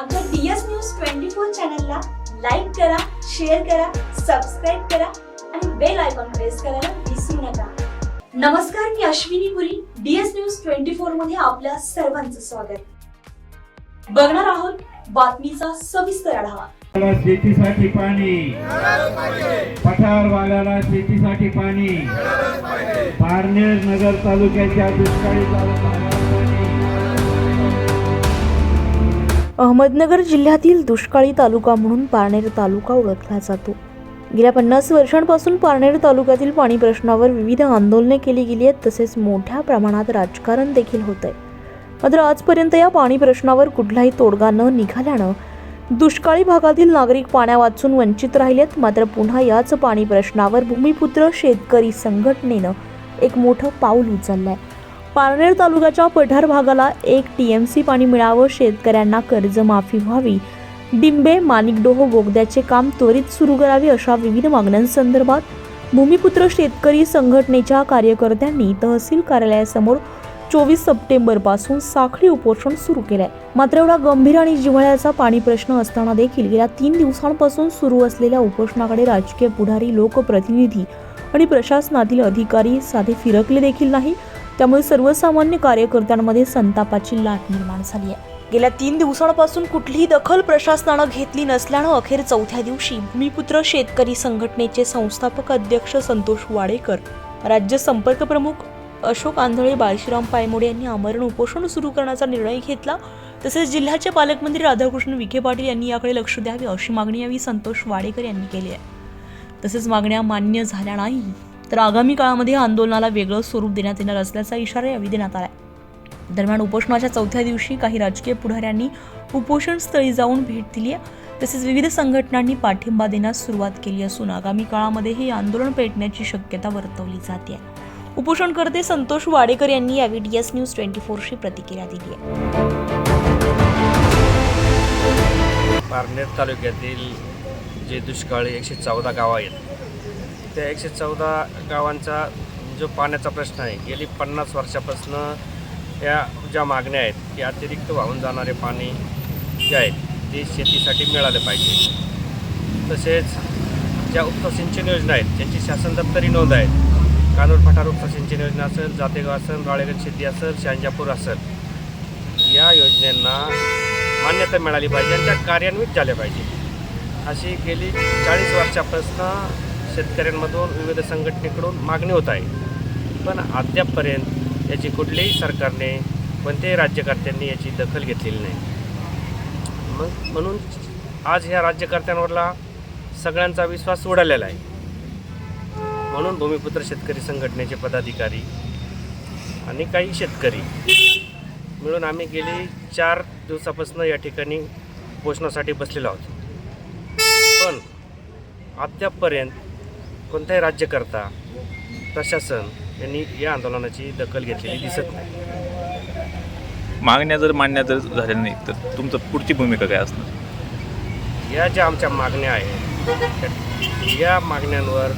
आमच्या DS news twenty four चॅनलला like करा शेअर करा सबस्क्राईब करा आणि बेल आयकॉन प्रेस करायला विसरू नका. नमस्कार मी Ashwini Puri DS news twenty फोरमध्ये आपल्या सर्वांचं स्वागत. बघणार आहोत बातमीचा सविस्तर आढावा. शेतीसाठी पाणी. पठार भागाला शेतीसाठी पाणी. पारनेर नगर तालुक्याच्या दुष्काळी तालुका अहमदनगर जिल्ह्यातील दुष्काळी तालुका म्हणून पारनेर तालुका ओळखला जातो. गेल्या पन्नास वर्षांपासून पारनेर तालुक्यातील पाणी प्रश्नावर विविध आंदोलने केली गेली आहेत तसेच मोठ्या प्रमाणात राजकारण देखील होत आहे. मात्र आजपर्यंत या पाणी प्रश्नावर कुठलाही तोडगा न निघाल्यानं दुष्काळी भागातील नागरिक पाण्या वाचून वंचित राहिलेत मात्र पुन्हा याच पाणी प्रश्नावर भूमिपुत्र शेतकरी संघटनेनं एक मोठं पाऊल उचललं आहे पारनेर तालुक्याच्या पठार भागाला एक टी एम सी पाणी मिळावं शेतकऱ्यांना कर्जमाफी व्हावी. डिंबे माणिकडोह बोगद्याचे काम त्वरित सुरू करावे अशा विविध मागण्यांसंदर्भात भूमिपुत्र शेतकरी संघटनेच्या कार्यकर्त्यांनी तहसील कार्यालयासमोर चोवीस सप्टेंबरपासून साखळी उपोषण सुरू केलंय. मात्र एवढा गंभीर आणि जिव्हाळ्याचा पाणी प्रश्न असताना देखील गेल्या तीन दिवसांपासून सुरू असलेल्या उपोषणाकडे राजकीय पुढारी लोकप्रतिनिधी आणि प्रशासनातील अधिकारी साधे फिरकले देखील नाही त्यामुळे सर्वसामान्य कार्यकर्त्यांमध्ये संतापाची लाट निर्माण झाली आहे. गेल्या तीन दिवसांपासून कुठलीही दखल प्रशासनानं घेतली नसल्यानं अखेर चौथ्या दिवशी भूमिपुत्र शेतकरी संघटनेचे संस्थापक अध्यक्ष संतोष वाडेकर राज्य संपर्क प्रमुख अशोक आंधळे बाळशीराम पायमोडे यांनी आमरण उपोषण सुरू करण्याचा निर्णय घेतला. तसेच जिल्ह्याचे पालकमंत्री राधाकृष्ण विखे पाटील यांनी याकडे लक्ष द्यावे अशी मागणी यावेळी संतोष वाडेकर यांनी केली आहे. तसेच मागण्या मान्य झाल्या नाही तर आगामी काळामध्ये आंदोलनाला वेगळं स्वरूप देण्यात येणार असल्याचा इशारा यावेळी देण्यात आला दरम्यान उपोषणाच्या चौथ्या दिवशी काही राजकीय पुढाऱ्यांनी उपोषण स्थळी जाऊन भेट दिली आहे तसेच विविध संघटनांनी पाठिंबा देण्यास सुरुवात केली असून आगामी काळामध्ये हे आंदोलन पेटण्याची शक्यता वर्तवली जाते. उपोषणकर्ते संतोष वाडेकर यांनी यावेळी डी एस न्यूज ट्वेंटी फोरशी प्रतिक्रिया दिली आहे पारनेर तालुक्यातील जे दुष्काळी एकशे चौदा गावं आहेत त्या एकशे चौदा गावांचा जो पाण्याचा प्रश्न आहे गेली पन्नास वर्षापासून या ज्या मागण्या आहेत की अतिरिक्त वाहून जाणारे पाणी जे आहेत ते शेतीसाठी मिळाले पाहिजे. तसेच ज्या उपसिंचन योजना आहेत त्यांची शासन दप्तरी नोंद आहेत कानूर पठार उपसिंचन योजना असेल जातेगाव असेल राळेगण शेती असेल शांजापूर असेल या योजनांना मान्यता मिळाली पाहिजे आणि त्या कार्यान्वित झाल्या पाहिजे. अशी गेली चाळीस वर्षापासून शेतकऱ्यांमधून विविध संघटनेकडून मागणी होत आहे. पण अद्यापपर्यंत याची कुठल्याही सरकारने कोणत्याही राज्यकर्त्यांनी याची दखल घेतलेली नाही. मग म्हणून आज ह्या राज्यकर्त्यांवरला सगळ्यांचा विश्वास उडालेला आहे. म्हणून भूमिपुत्र शेतकरी संघटनेचे पदाधिकारी आणि काही शेतकरी मिळून आम्ही गेली चार दिवसापासून या ठिकाणी पोचण्यासाठी बसलेलो आहोत. पण अद्यापपर्यंत कोणताही राज्यकर्ता प्रशासन यांनी या आंदोलनाची दखल घेतलेली दिसत नाही. मागण्या जर मान्य जर झाल्या नाही तर तुमचं पुढची भूमिका काय असणार? या ज्या आमच्या मागण्या आहेत या मागण्यांवर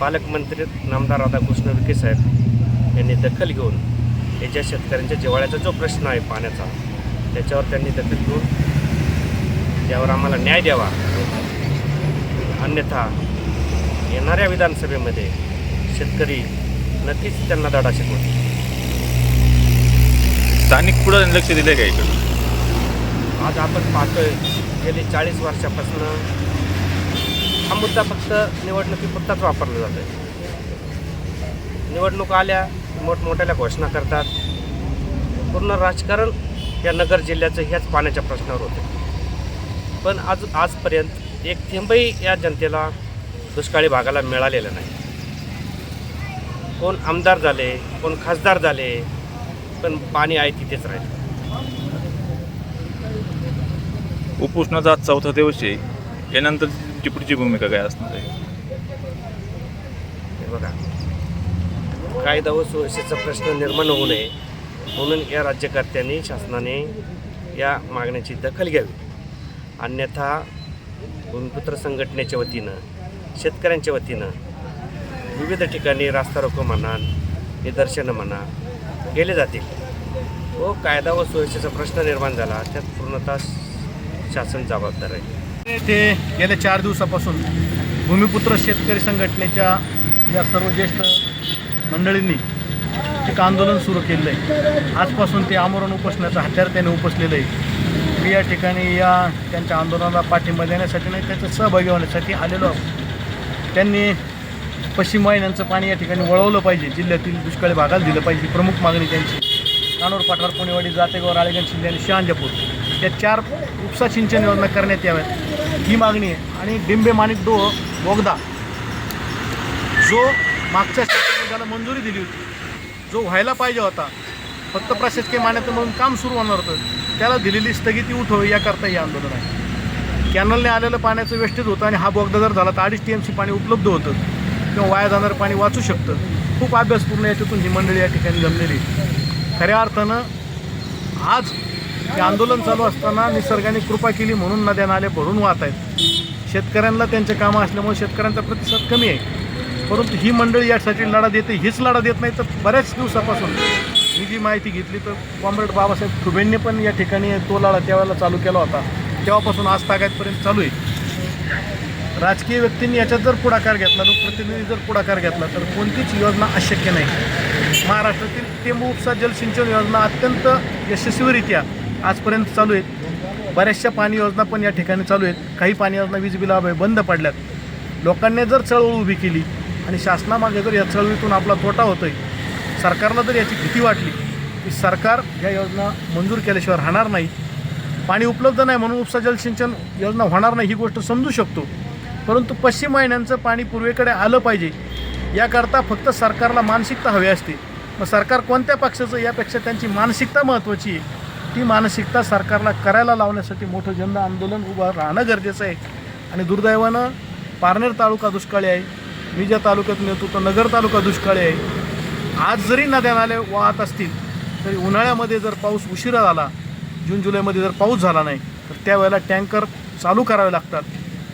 पालकमंत्री नामदार राधाकृष्ण विखे साहेब यांनी दखल घेऊन ज्या शेतकऱ्यांच्या जिवाळ्याचा जो प्रश्न आहे पाण्याचा त्याच्यावर त्यांनी दखल घेऊन त्यावर आम्हाला न्याय द्यावा अन्यथा येणाऱ्या विधानसभेमध्ये शेतकरी नक्कीच त्यांना धडा शिकवतील. स्थानिक पुढं लक्ष दिलं का इकडं आज आपण पाहतोय गेली चाळीस वर्षापासून हा मुद्दा फक्त निवडणुकीपुरताच वापरला जातो आहे निवडणूक आल्या मोठमोठ्याल्या घोषणा करतात. पूर्ण राजकारण या नगर जिल्ह्याचं ह्याच पाण्याच्या प्रश्नावर होतं. पण आज आजपर्यंत एक थेंबही या जनतेला दुष्काळी भागाला मिळालेलं नाही. कोण आमदार झाले कोण खासदार झाले पण पाणी आहे तिथेच राहिले. उपोषणाचा आज चौथा दिवस आहे. यानंतर तुमची पुढची भूमिका काय असणार आहे? हे बघा. कायदा व सुरक्षेचा प्रश्न निर्माण होऊ नये म्हणून या राज्यकर्त्यांनी शासनाने या मागण्याची दखल घ्यावी. अन्यथा भूमिपुत्र संघटनेच्या वतीनं शेतकऱ्यांच्या वतीनं विविध ठिकाणी रास्ता रोको म्हणा निदर्शनं म्हणा केले जातील. व कायदा व सुरक्षेचा प्रश्न निर्माण झाला त्यात पूर्णतः शासन जबाबदार आहे. ते गेल्या चार दिवसापासून भूमिपुत्र शेतकरी संघटनेच्या या सर्व ज्येष्ठ मंडळींनी एक आंदोलन सुरू केलेलं आहे. आजपासून ते आमरण उपसण्याचं हत्यार त्याने उपसलेलं आहे. मी या ठिकाणी या त्यांच्या आंदोलनाला पाठिंबा देण्यासाठी नाही त्याचं सहभागी होण्यासाठी आलेलो आहोत. त्यांनी पश्चिम वाहिन्यांचं पाणी या ठिकाणी वळवलं पाहिजे. जिल्ह्यातील दुष्काळी भागाला दिलं पाहिजे. प्रमुख मागणी त्यांची कानोर पाठार पुणेवाडी जातेगाव राळेगण शिंदे आणि शहाजपूर. या चार उपसा सिंचन योजना करण्यात याव्यात. ही मागणी आहे. आणि डिंबे माणिक डो बोगदा जो मागच्या शासनाने त्याला मंजुरी दिली होती जो व्हायला पाहिजे होता फक्त प्रशासकीय मान्यतेमधून काम सुरू होणार होतं त्याला दिलेली स्थगिती उठव याकरता हे आंदोलन आहे. कॅनलने आलेलं पाण्याचं वेस्टेज होतं आणि हा बोगदा जर झाला तर अडीच टी एम सी पाणी उपलब्ध होतं. किंवा वाया जाणारं पाणी वाचू शकतं. खूप अभ्यासपूर्ण याच्यातून ही मंडळी या ठिकाणी जमलेली खऱ्या अर्थानं आज हे आंदोलन चालू असताना निसर्गाने कृपा केली म्हणून नद्या नाले भरून वाहत आहेत. शेतकऱ्यांना त्यांचे कामं असल्यामुळे शेतकऱ्यांचा प्रतिसाद कमी आहे. परंतु ही मंडळी यासाठी लढा देते हीच लढा देत नाही तर बऱ्याच दिवसापासून. ही जी माहिती घेतली तर कॉम्रेड बाबासाहेब ठुबेंनी पण या ठिकाणी तो लढा त्यावेळेला चालू केला होता. तेव्हापासून आज तागायतपर्यंत चालू आहे. राजकीय व्यक्तींनी याच्यात जर पुढाकार घेतला लोकप्रतिनिधी जर पुढाकार घेतला तर कोणतीच योजना अशक्य नाही. महाराष्ट्रातील टेंबू उपसा जलसिंचन योजना अत्यंत यशस्वीरित्या आजपर्यंत चालू आहेत. बऱ्याचशा पाणी योजना पण या ठिकाणी चालू आहेत. काही पाणी योजना वीज बिलामुळे बंद पडल्यात. लोकांनी जर चळवळ उभी केली आणि शासनामागे जर या चळवळीतून आपला तोटा होतो आहे सरकारला जर याची भीती वाटली की सरकार या योजना मंजूर केल्याशिवाय राहणार नाही पाणी उपलब्ध नाही म्हणून उपसा जलसिंचन योजना होणार नाही ही गोष्ट समजू शकतो. परंतु पश्चिम वाहिन्यांचं पाणी पूर्वेकडे आलं पाहिजे. याकरता फक्त सरकारला मानसिकता हवी असते. मग सरकार कोणत्या पक्षाचं यापेक्षा त्यांची मानसिकता महत्त्वाची आहे? ती मानसिकता सरकारला करायला लावण्यासाठी मोठं जन आंदोलन उभं राहणं गरजेचं आहे. आणि दुर्दैवानं पारनेर तालुका दुष्काळी आहे. मी ज्या तालुक्यात नेतो तो नगर तालुका दुष्काळी आहे. आज जरी नद्या नाले वाहत असतील तरी उन्हाळ्यामध्ये जर पाऊस उशिरा झाला जून जुलैमध्ये जर पाऊस झाला नाही तर त्यावेळेला टँकर चालू करावे लागतात.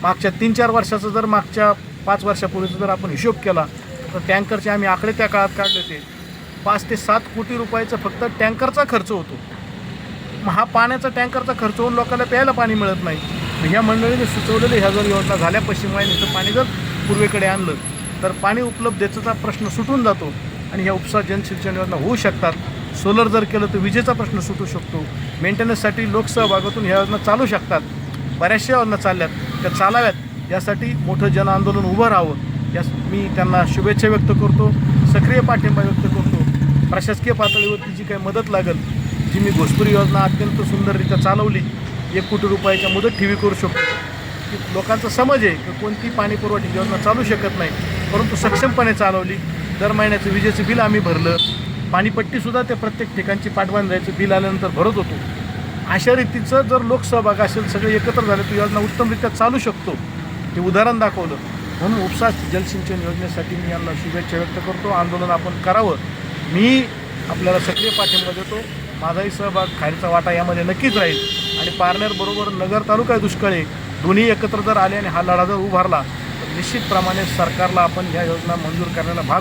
मागच्या तीन चार वर्षाचं जर मागच्या पाच वर्षापूर्वीचा जर आपण हिशोब केला तर टँकरचे आम्ही आकडे त्या काळात काढले होते. पाच ते सात कोटी रुपयाचा फक्त टँकरचा खर्च होतो. मग हा पाण्याचा टँकरचा खर्च होऊन लोकांना प्यायला पाणी मिळत नाही. ह्या मंडळीने सुचवलेलं ह्या जर योजना झाल्या पश्चिम वाहिनीचं पाणी जर पूर्वेकडे आणलं तर पाणी उपलब्धतेचा प्रश्न सुटून जातो आणि ह्या उपसा जलसिंचन योजना होऊ शकतात. सोलर जर केलं तर विजेचा प्रश्न सुटू शकतो. मेंटेनन्ससाठी लोकसहभागातून ह्या योजना चालू शकतात. बऱ्याचशा योजना चालल्यात. त्या चालाव्यात. यासाठी मोठं जन आंदोलन उभं राहावं. यास मी त्यांना शुभेच्छा व्यक्त करतो. सक्रिय पाठिंबा व्यक्त करतो. प्रशासकीय पातळीवरती जी काही मदत लागेल जी मी घोसपुरी योजना अत्यंत सुंदररित्या चालवली एक कोटी रुपयाच्या मुदत ठेवी करू शकतो. की लोकांचा समज आहे की कोणती पाणी पुरवठा योजना चालू शकत नाही परंतु सक्षमपणे चालवली. दर महिन्याचं विजेचं बिल आम्ही भरलं. पाणीपट्टीसुद्धा ते प्रत्येक ठिकाणची पाटबंधायचं बिल आल्यानंतर भरत होतो. अशा रीतीचं जर लोकसहभाग असेल सगळे एकत्र झाले तर योजना उत्तमरित्या चालू शकतो. हे उदाहरण दाखवलं. म्हणून उपसा जलसिंचन योजनेसाठी मी यांना शुभेच्छा व्यक्त करतो. आंदोलन आपण करावं. मी आपल्याला सक्रिय पाठिंबा देतो. माझाही सहभाग खारीचा वाटा यामध्ये नक्कीच राहील. आणि पारनेरबरोबर नगर तालुका आहे दुष्काळी. दोन्ही एकत्र जर आले आणि हा लढा जर उभारला तर निश्चितप्रमाणे सरकारला आपण ह्या योजना मंजूर करण्याला भाग